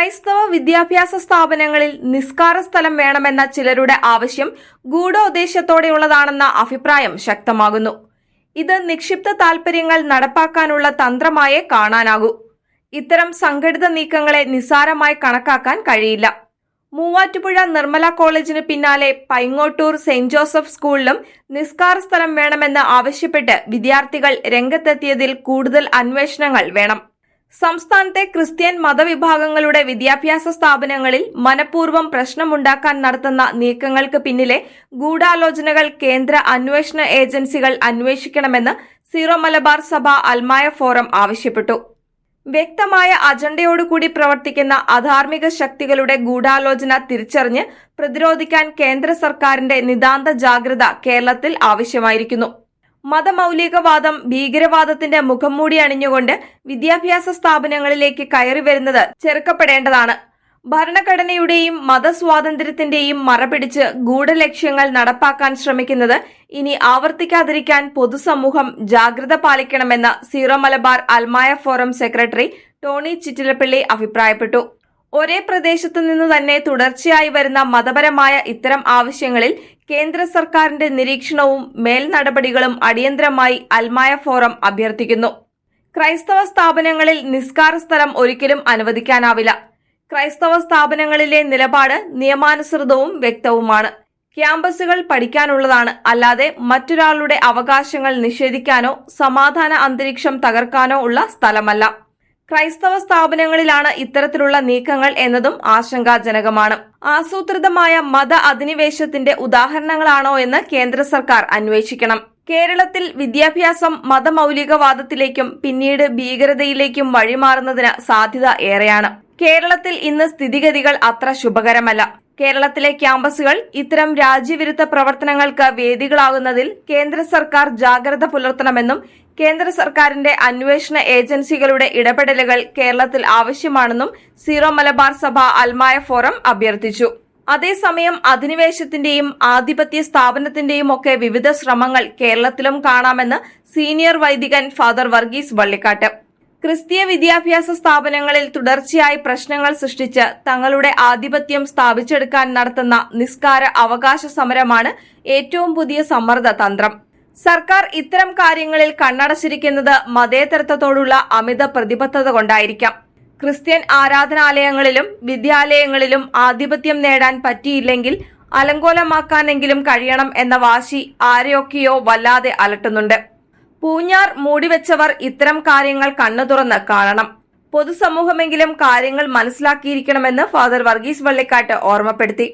ക്രൈസ്തവ വിദ്യാഭ്യാസ സ്ഥാപനങ്ങളിൽ നിസ്കാര സ്ഥലം വേണമെന്ന ചിലരുടെ ആവശ്യം ഗൂഢോദ്ദേശത്തോടെയുള്ളതാണെന്ന അഭിപ്രായം ശക്തമാകുന്നു. ഇത് നിക്ഷിപ്ത താൽപര്യങ്ങൾ നടപ്പാക്കാനുള്ള തന്ത്രമായേ കാണാനാകൂ. ഇത്തരം സംഘടിത നീക്കങ്ങളെ നിസ്സാരമായി കണക്കാക്കാൻ കഴിയില്ല. മൂവാറ്റുപുഴ നിർമ്മല കോളേജിന് പിന്നാലെ പൈങ്ങോട്ടൂർ സെന്റ് ജോസഫ് സ്കൂളിലും നിസ്കാര സ്ഥലം വേണമെന്ന് ആവശ്യപ്പെട്ട് വിദ്യാർത്ഥികൾ രംഗത്തെത്തിയതിൽ കൂടുതൽ അന്വേഷണങ്ങൾ വേണം. സംസ്ഥാനത്തെ ക്രിസ്ത്യൻ മതവിഭാഗങ്ങളുടെ വിദ്യാഭ്യാസ സ്ഥാപനങ്ങളിൽ മനഃപൂർവം പ്രശ്നമുണ്ടാക്കാൻ നടത്തുന്ന നീക്കങ്ങൾക്ക് പിന്നിലെ ഗൂഢാലോചനകൾ കേന്ദ്ര അന്വേഷണ ഏജൻസികൾ അന്വേഷിക്കണമെന്ന് സീറോ മലബാർ സഭ അൽമായ ഫോറം ആവശ്യപ്പെട്ടു. വ്യക്തമായ അജണ്ടയോടുകൂടി പ്രവർത്തിക്കുന്ന അധാർമിക ശക്തികളുടെ ഗൂഢാലോചന തിരിച്ചറിഞ്ഞ് പ്രതിരോധിക്കാൻ കേന്ദ്ര സർക്കാരിന്റെ നിതാന്ത ജാഗ്രത കേരളത്തിൽ ആവശ്യമായിരിക്കുന്നു. മതമൗലികവാദം ഭീകരവാദത്തിന്റെ മുഖം മൂടി അണിഞ്ഞുകൊണ്ട് വിദ്യാഭ്യാസ സ്ഥാപനങ്ങളിലേക്ക് കയറി വരുന്നത് ചെറുക്കപ്പെടേണ്ടതാണ്. ഭരണഘടനയുടെയും മതസ്വാതന്ത്ര്യത്തിന്റെയും മറപിടിച്ച് ഗൂഢലക്ഷ്യങ്ങൾ നടപ്പാക്കാൻ ശ്രമിക്കുന്നത് ഇനി ആവർത്തിക്കാതിരിക്കാൻ പൊതുസമൂഹം ജാഗ്രത പാലിക്കണമെന്ന് സീറോ മലബാർ അൽമായ ഫോറം സെക്രട്ടറി ടോണി ചിറ്റിലപ്പള്ളി അഭിപ്രായപ്പെട്ടു. ഒരേ പ്രദേശത്തു നിന്ന് തന്നെ തുടർച്ചയായി വരുന്ന മതപരമായ ഇത്തരം ആവശ്യങ്ങളിൽ കേന്ദ്ര സർക്കാരിന്റെ നിരീക്ഷണവും മേൽനടപടികളും അടിയന്തരമായി അൽമായ ഫോറം അഭ്യർത്ഥിക്കുന്നു. ക്രൈസ്തവ സ്ഥാപനങ്ങളിൽ നിസ്കാര സ്ഥലം ഒരിക്കലും അനുവദിക്കാനാവില്ല. ക്രൈസ്തവ സ്ഥാപനങ്ങളിലെ നിലപാട് നിയമാനുസൃതവും വ്യക്തവുമാണ്. ക്യാമ്പസുകൾ പഠിക്കാനുള്ളതാണ്. അല്ലാതെ മറ്റൊരാളുടെ അവകാശങ്ങൾ നിഷേധിക്കാനോ സമാധാന അന്തരീക്ഷം തകർക്കാനോ ഉള്ള സ്ഥലമല്ല. ക്രൈസ്തവ സ്ഥാപനങ്ങളിലാണ് ഇത്തരത്തിലുള്ള നീക്കങ്ങൾ എന്നതും ആശങ്കാജനകമാണ്. ആസൂത്രിതമായ മത അധിനിവേശത്തിന്റെ ഉദാഹരണങ്ങളാണോ എന്ന് കേന്ദ്ര സർക്കാർ അന്വേഷിക്കണം. കേരളത്തിൽ വിദ്യാഭ്യാസം മതമൗലികവാദത്തിലേക്കും പിന്നീട് ഭീകരതയിലേക്കും വഴിമാറുന്നതിന് സാധ്യത ഏറെയാണ്. കേരളത്തിൽ ഇന്ന് സ്ഥിതിഗതികൾ അത്ര ശുഭകരമല്ല. കേരളത്തിലെ ക്യാമ്പസുകൾ ഇത്തരം രാജ്യവിരുദ്ധ പ്രവർത്തനങ്ങൾക്ക് വേദികളാകുന്നതിൽ കേന്ദ്ര സർക്കാർ ജാഗ്രത പുലർത്തണമെന്നും കേന്ദ്ര സർക്കാരിന്റെ അന്വേഷണ ഏജൻസികളുടെ ഇടപെടലുകൾ കേരളത്തിൽ ആവശ്യമാണെന്നും സീറോ മലബാർ സഭ അൽമായ ഫോറം അഭ്യർത്ഥിച്ചു. അതേസമയം അധിനിവേശത്തിന്റെയും ആധിപത്യ സ്ഥാപനത്തിന്റെയും ഒക്കെ വിവിധ ശ്രമങ്ങൾ കേരളത്തിലും കാണാമെന്ന് സീനിയർ വൈദികൻ ഫാദർ വർഗീസ് വള്ളിക്കാട്ട്. ക്രിസ്തീയ വിദ്യാഭ്യാസ സ്ഥാപനങ്ങളിൽ തുടർച്ചയായി പ്രശ്നങ്ങൾ സൃഷ്ടിച്ച് തങ്ങളുടെ ആധിപത്യം സ്ഥാപിച്ചെടുക്കാൻ നടത്തുന്ന നിസ്കാര അവകാശ സമരമാണ് ഏറ്റവും പുതിയ സമ്മർദ്ദ തന്ത്രം. സർക്കാർ ഇത്തരം കാര്യങ്ങളിൽ കണ്ണടച്ചിരിക്കുന്നത് മതേതരത്വത്തോടുള്ള അമിത പ്രതിബദ്ധത കൊണ്ടായിരിക്കാം. ക്രിസ്ത്യൻ ആരാധനാലയങ്ങളിലും വിദ്യാലയങ്ങളിലും ആധിപത്യം നേടാൻ പറ്റിയില്ലെങ്കിൽ അലങ്കോലമാക്കാനെങ്കിലും കഴിയണം എന്ന വാശി ആരെയൊക്കെയോ വല്ലാതെ അലട്ടുന്നുണ്ട്. പൂഞ്ഞാർ മൂടിവെച്ചവർ ഇത്തരം കാര്യങ്ങൾ കണ്ണു തുറന്ന് കാണണം. പൊതുസമൂഹമെങ്കിലും കാര്യങ്ങൾ മനസ്സിലാക്കിയിരിക്കണമെന്ന് ഫാദർ വർഗീസ് വള്ളിക്കാട്ട് ഓർമ്മപ്പെടുത്തി.